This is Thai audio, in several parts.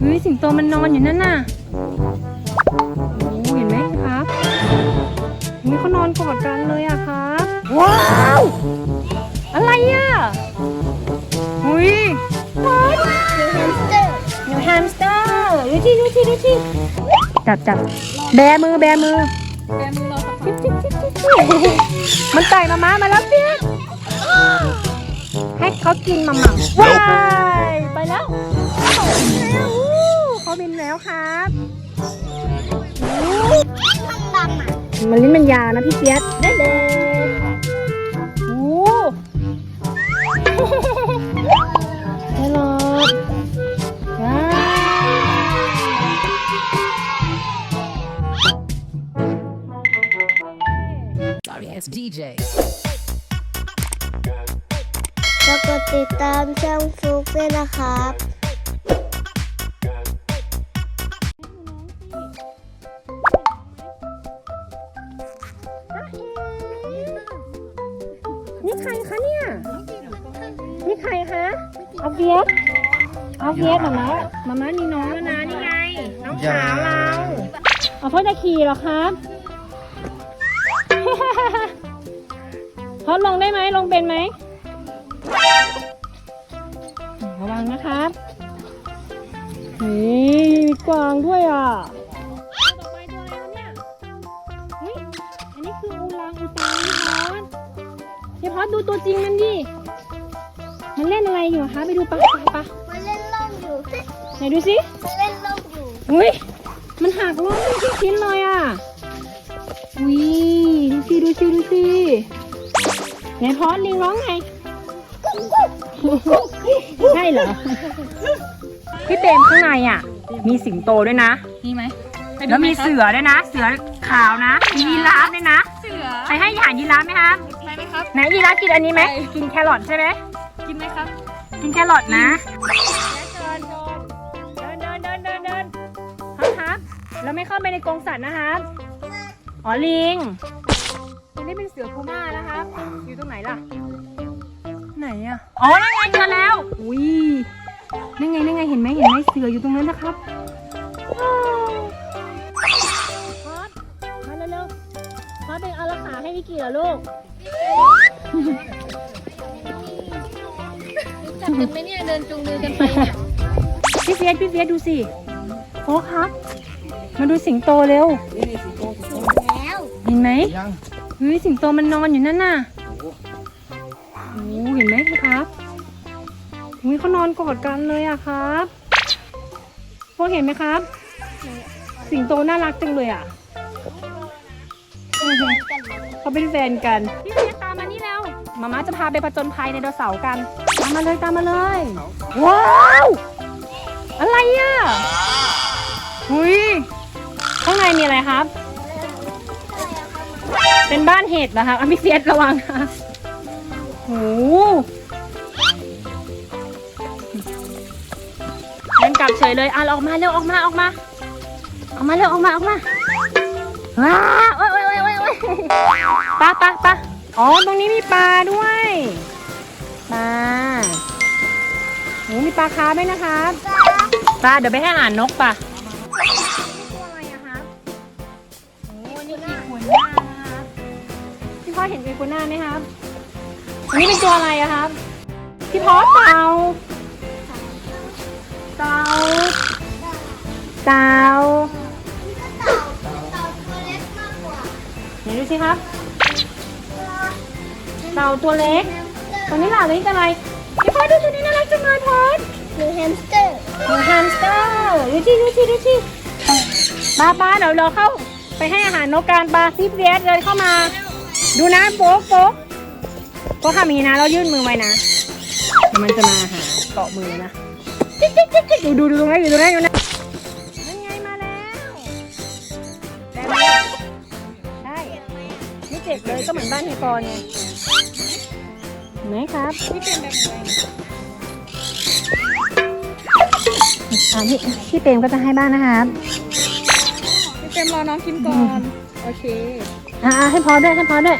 เฮ้ยสิงโตมันนอนอยู่นั่นน่ะโอ้เห็นไหมครับนี่เขานอนกอดกันเลยอะครับว้าวอะไรอะหุยนิวแฮมสเตอร์นิวแฮมสเตอร์ดูที่ดูที่ดูที่จับจับแบมือแบมือแบมือเราสักจิ๊บจิ๊บจิ๊บจิ๊บจิ๊บมันไต่มามามาแล้วเพียให้เขากินมาหม่ำว้ายไปแล้วเขา บินแล้วอู้เขาบินแล้วครับอู้มันดำอะมันลิ้นมันยาวนะพี่เฟียสได้เลยโอ้ได้หรอกว้าว Sorry, it's DJ. แล้วกดติดตามช่องฟลุกด้วยนะครับ นี่ใครคะเนี่ย นี่ใครคะเอาเฟียสเอาเฟียสมามามามามีน้องแล้วนะนี่ไง น้องสาวเราเอาพ่อจะขี่เหรอครับพอลงได้ไหมลงเป็นไหมระวังนะครับนี่มีกวางด้วยอะ อสพี่พอสดูตัวจริงมันดิ มันเล่นอะไรอยู่อะคะไปดูปะปะปะมันเล่นล่มอยู่ไหนดูสิมันเล่นล่มอยู่อุ้ยมันหักล้มเป็นชิ้นๆเลยอะอุ้ยดูสิดูสิดูสิไหนพอสลิงร้องไงใช่เหรอ พี่เปรมข้างในอะ มีสิงโตด้วยนะมีไหมแล้วมีเสือด้วยนะ เสือขาวนะ มียีราฟด้วยนะ เสือไปให้อาหารยีราฟไหมครับใช่ไหมครับ ไหนยีราฟกินอันนี้ไหมใช่กินแครอทใช่ไหมกินไหมครับกินแครอทนะเดินเดินเดินเดินเดินครับครับเราไม่เข้าไปในกรงสัตว์นะครับอ๋อลิงอันนี้เป็นเสือพูม่านะครับอยู่ตรงไหนล่ะ ไหนอะอ๋อนั่นไงเจอแล้วอุ้ยนั่นไงนั่นไงเห็นไหมเห็นไหมเสืออยู่ตรงนั้นนะครับ ๆพอดเป็นอารักขาให้วิกกี้เหรอลูกจับกันไหมเนี่ยเดินจูงมือกันไปเนี่ยพี่เฟียสพี่เฟียสดูสิโอ้ครับมาดูสิงโตเร็วแล้วเห็นไหมยังเฮ้ยสิงโตมันนอนอยู่นั่นน่ะโอ้เห็นไหมครับเฮ้ยเขานอนกอดกันเลยอะครับพวกเห็นไหมครับ สิงโตน่ารักจังเลยอะ เขาเป็นแฟนกัน พี่เฟียสตามมานี่แล้วมาม่าจะพาไปผจญภัยในดาวเสาร์กัน ตามมาเลยตามมาเลย ว้าว อะไรอะหุยข้างในมีอะไรครับ เป็นบ้านเห็ดเหรอคะอะพี่เฟียสระวังนะโหมันกลับเฉยเลยอะเราออกมาเร็วออกมาออกมา ออกมาเร็วออกมาออกมาว้า ปลาปลาปลาอ๋อ ตรงนี้มีปลาด้วย ปลาโหมีปลาคาร์ฟด้วยนะครับปลาเดี๋ยวไปให้อาหารนกปะตัวอะไรอะครับโอ้นี่คือหัวหน้านะครับพี่พ่อเห็นเป็นหัวหน้าไหมครับ อันนี้เป็นตัวอะไรอะครับ พี่พ่อเต่า เต่า เต่าเต่า ดูสิครับเต่าตัวเล็กตัวนี้ล่ะตัวนี้ตัวอะไรพี่พ่อดูตัวนี้น่ารักจังเลยพอดนิวแฮมสเตอร์หนูแฮมสเตอร์ดูสิดูสิดูสิป้าป้าเดี๋ยวเราเข้าไปให้อาหารนกการปลาซิปเรียสเลยเข้ามา ดูนะโป๊กโป๊กโป๊กทำอย่างนี้นะเรายื่นมือไว้นะเดี๋ยวมันจะมาหาเกาะมือนะจิ๊กจิ๊กจิ๊กจิ๊กดูดูดูตรงนั้นอยู่ตรงนั้นอยู่นะ ก็เหมือนบ้านเฮกรไงเห็นไหมครับนี่เป็นแบบไหนอ่าพี่พี่เปรมก็จะให้บ้างนะครับพี่เต็มรอน้องกินก่อนโอเคอ่าให้พอด้วยให้พอด้วย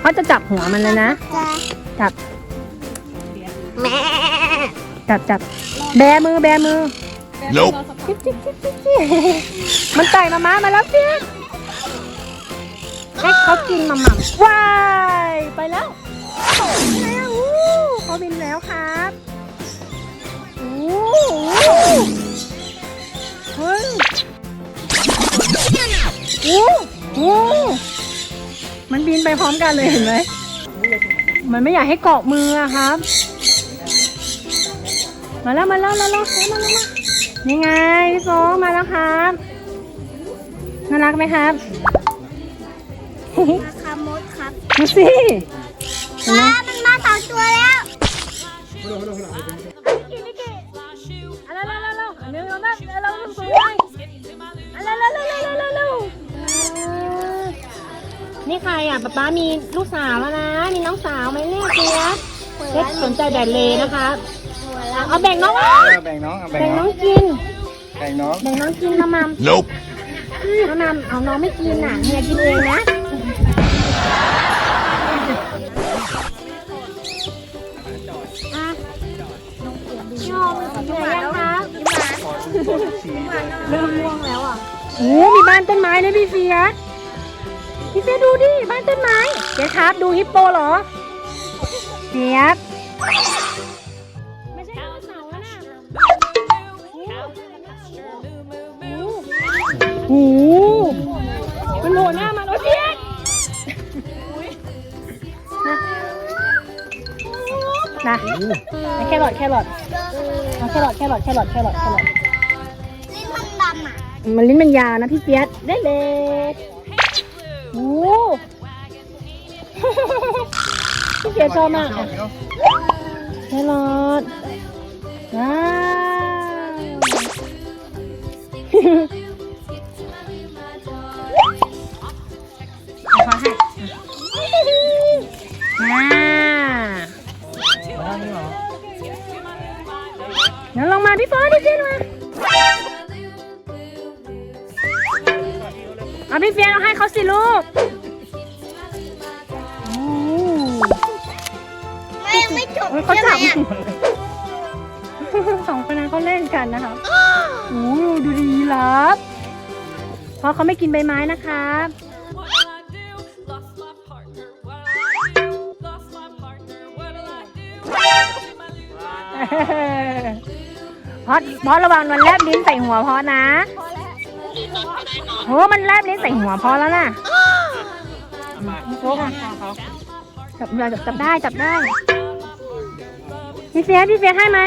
เขาจะจับหัวมันเลยนะจ้าจับแม่จับจับแบมือแบมือ Nope รอสักพัจิ๊กบจิ๊บจิ๊บจิ๊บจิ๊บมันไต่มาม้ามาแล้วเพียน ให้เขากินมาหม่ำว้ายไปแล้วแล้วอู้เขาบินแล้วครับอู้เฮ้ยอู้อู้มันบินไปพร้อมกันเลยเห็นไหมมันไม่อยากให้เกาะมืออะครับ มาแล้วมาแล้วมาแล้วมาแล้วมาแล้วนี่ไงพี่โฟกมาแล้วครับน่ารักไหมครับ มาคามดครับดูสิเห็นไหมว้ามันมาสองตัวแล้วอะไรแล้วแล้วแล้วอันนี้เราได้เราต้องสวยอะไรแล้วแล้วแล้วแล้วแล้วนี่ใครอะป๊าป๊ามีลูกสาวแล้วนะ มีน้องสาวไหมเนี่ยเจี๊ยบเจ๊สนใจแดดเลยนะคะเอาแบ่งน้องแบ่งน้องเอาแบ่งแบ่งน้น้อองงกิน แบ่งน้องแบ่งน้องกินมามัม Nope มามัมเอาน้องไม่กินน่ะเฮียกินเองนะ อะยอมเหนื่อยยังคะเริ่มง่วงแล้วอะโอ้มีบ้านต้นไม้เลยพี่เฟียสพี่เฟียสดูดิ บ้านต้นไม้เดี๋ยวครับ ดูฮิปโปเหรอเฟีย แครอทแครอทเอาแครอทแครอทแครอทแครอทแครอทลิ้นมันดำอะมันลิ้นมันยาวนะพี่เปียสได้เลยโอ้พี่เปียสชอบมากอะแครอท เดี๋ยวลงมาพี่ฟอสดิเจนมาเอาพี่เฟียนเอาให้เขาสิลูกโอ้ไม่ยังไม่จบโอ้ยเขาใช่ไหมจับอะสองคนนั้นเขาเล่นกันนะคะโอ้ดูดีรับเพราะเขาไม่กินใบไม้นะครับ What'll I do? Lost my partner. What'll I do? Lost my partner. What'll I do? Lose my lose my พอดพอดระวังมันแลบลิ้นใส่หัวพอนะโหมันแลบลิ้นใส่หัวพอแล้วน่ะโอ้จับจับจับได้จับได้พี่เฟียสพี่เฟียสให้ไหม